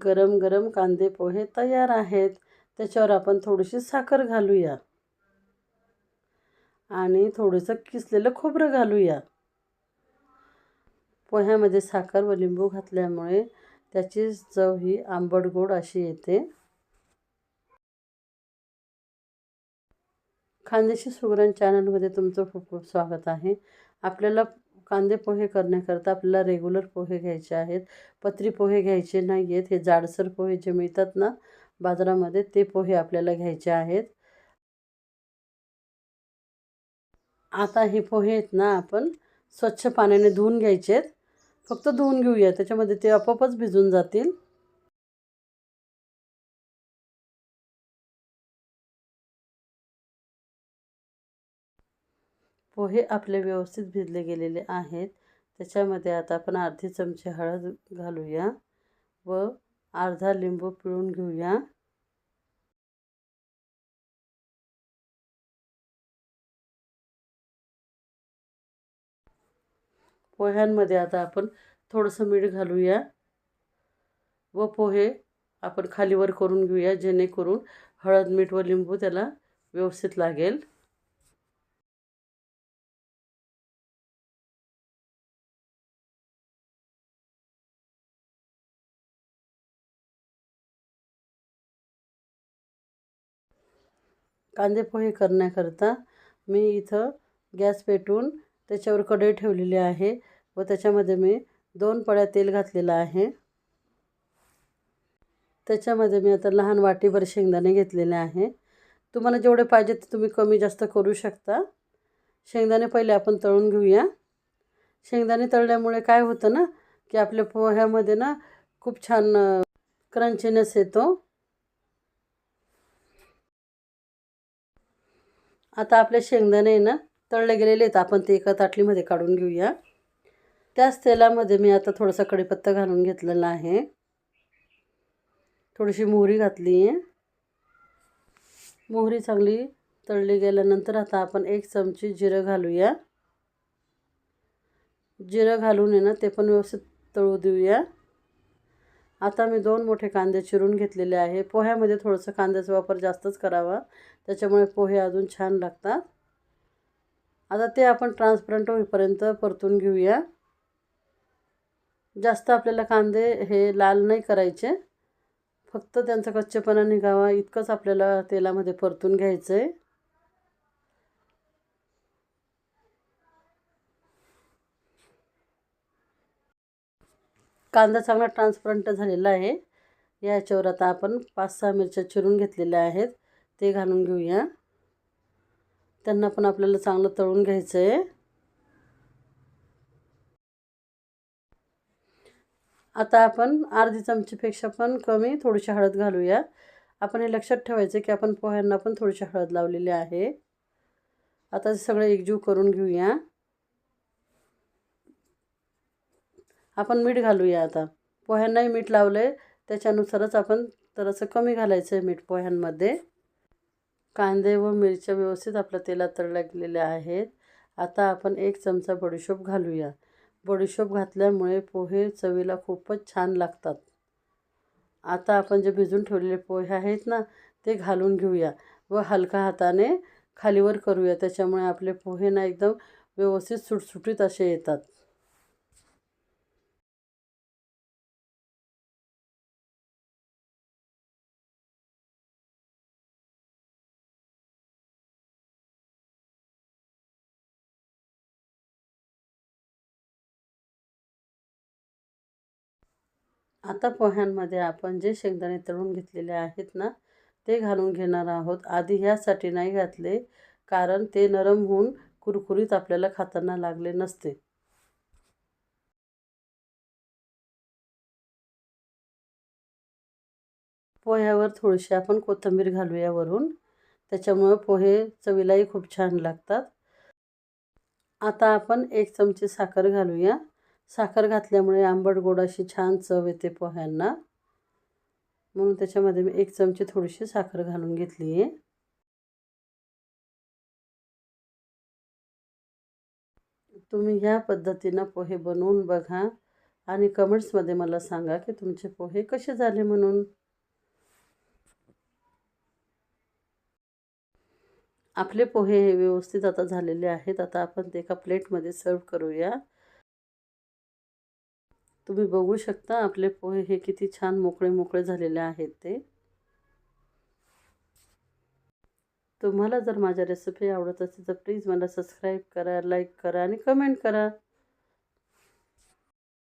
गरम गरम कांदे पोहे तयार आहेत. त्याच्यावर आपण थोडीशी साखर घालूया. आणि थोडंसं किसलेलं खोबरं घालूया. पोह्यामध्ये साखर व लिंबू घातल्यामुळे त्याची चव ही आंबट गोड अशी येते. खानदेशी सुगरण चॅनलमध्ये तुमचं खूप खूप स्वागत आहे. आपल्याला कांदे पोहे करण्याकरता आपल्याला रेग्युलर पोहे घ्यायचे आहेत. पत्री पोहे घ्यायचे नाही आहेत हे जाडसर पोहे जे मिळतात ना बाजारामध्ये ते पोहे आपल्याला घ्यायचे आहेत. आता हे पोहे आहेत ना आपण स्वच्छ पाण्याने धुवून घ्यायचे आहेत फक्त धुवून घेऊया. त्याच्यामध्ये ते आपोआपच भिजून जातील. पोहे आपले व्यवस्थित भिजले गेलेले आहेत. त्याच्यामध्ये आता आपण अर्धी चमचे हळद घालूया व अर्धा लिंबू पिळून घेऊया. पोह्यांमध्ये आता आपण थोडंसं मीठ घालूया व पोहे आपण खालीवर करून घेऊया जेणेकरून हळद मीठ व लिंबू त्याला व्यवस्थित लागेल. कांदे पोहे करण्याकरता मी इथं गॅस पेटून त्याच्यावर कढई ठेवलेली आहे व त्याच्यामध्ये मी दोन पळ्या तेल घातलेलं आहे. त्याच्यामध्ये मी आता लहान वाटीभर शेंगदाणे घेतलेले आहे. तुम्हाला जेवढे पाहिजे ते तुम्ही कमी जास्त करू शकता. शेंगदाणे पहिले आपण तळून घेऊया. शेंगदाणे तळल्यामुळे काय होतं ना की आपल्या पोह्यामध्ये ना खूप छान क्रंचीनेस येतो. आता आपले शेंगदाणे ना तळले गेलेले आहेत. आपण ते एका ताटलीमध्ये काढून घेऊया. त्याच तेलामध्ये मी आता थोडासा कढीपत्ता घालून घेतलेला आहे. थोडीशी मोहरी घातली आहे. मोहरी चांगली तळली गेल्यानंतर आता आपण एक चमची जिरं घालूया. जिरं घालून आहे ना ते पण व्यवस्थित तळू देऊया. आता मी दोन मोठे कांदे चिरून घेतलेले आहे. पोह्यामध्ये थोडंसं कांद्याचा वापर जास्तच करावा. त्याच्यामुळे पोहे अजून छान लागतात. आता ते आपण ट्रान्सपरंट होईपर्यंत परतून घेऊया. जास्त आपल्याला कांदे हे लाल नाही करायचे. फक्त त्यांचा कच्चेपणा निघावा इतकंच आपल्याला तेलामध्ये परतून घ्यायचं आहे कांदा चांगला ट्रान्सपरंट झालेला आहे. याच्यावर आता आपण पाच सहा मिरच्या चिरून घेतलेल्या आहेत. ते घालून घेऊया. त्यांना पण आपल्याला चांगलं तळून घ्यायचं आहे आता आपण अर्धी चमचीपेक्षा पण कमी थोडीशी हळद घालूया. आपण हे लक्षात ठेवायचं की आपण पोह्यांना पण थोडीशी हळद लावलेली आहे. आता सगळं एकजीव करून घेऊया. आपण मीठ घालूया आता. पोह्यांनाही मीठ लावलं आहे त्याच्यानुसारच आपण थोडंसं कमी घालायचं आहे मीठ पोह्यांमध्ये. कांदे व मिरच्या व्यवस्थित आपल्या तेलात तळल्या गेलेल्या आहेत. आता आपण एक चमचा बडीशोप घालूया. बडीशोप घातल्यामुळे पोहे चवीला खूपच छान लागतात. आता आपण जे भिजून ठेवलेले पोहे आहेत ना ते घालून घेऊया व हलका हाताने खालीवर करूया. त्याच्यामुळे आपले पोहे ना एकदम व्यवस्थित सुटसुटीत असे येतात. आता पोह्यांमध्ये आपण जे शेंगदाणे तळून घेतलेले आहेत ना ते घालून घेणार आहोत. आधी ह्यासाठी नाही घातले कारण ते नरम होऊन कुरकुरीत आपल्याला खाताना लागले नसते. पोह्यावर थोडीशी आपण कोथिंबीर घालूया वरून. त्याच्यामुळं पोहे चवीलाही खूप छान लागतात. आता आपण एक चमची साखर घालूया. साखर घातल्यामुळे आंबट गोड अशी छान चव येते पोह्यांना. म्हणून त्याच्यामध्ये मी एक चमची थोडीशी साखर घालून घेतली आहे. तुम्ही ह्या पद्धतीनं पोहे बनवून बघा आणि कमेंट्समध्ये मला सांगा की तुमचे पोहे कसे झाले म्हणून. आपले पोहे हे व्यवस्थित आता झालेले आहेत. आता आपण ते एका प्लेटमध्ये सर्व करूया. तुम्ही बघू शकता आपले पोहे हे किती छान मोकळे मोकळे झालेले आहेत ते. तुम्हाला जर माझ्या रेसिपी आवडत असेल तर प्लीज मला सबस्क्राईब करा लाईक करा आणि कमेंट करा.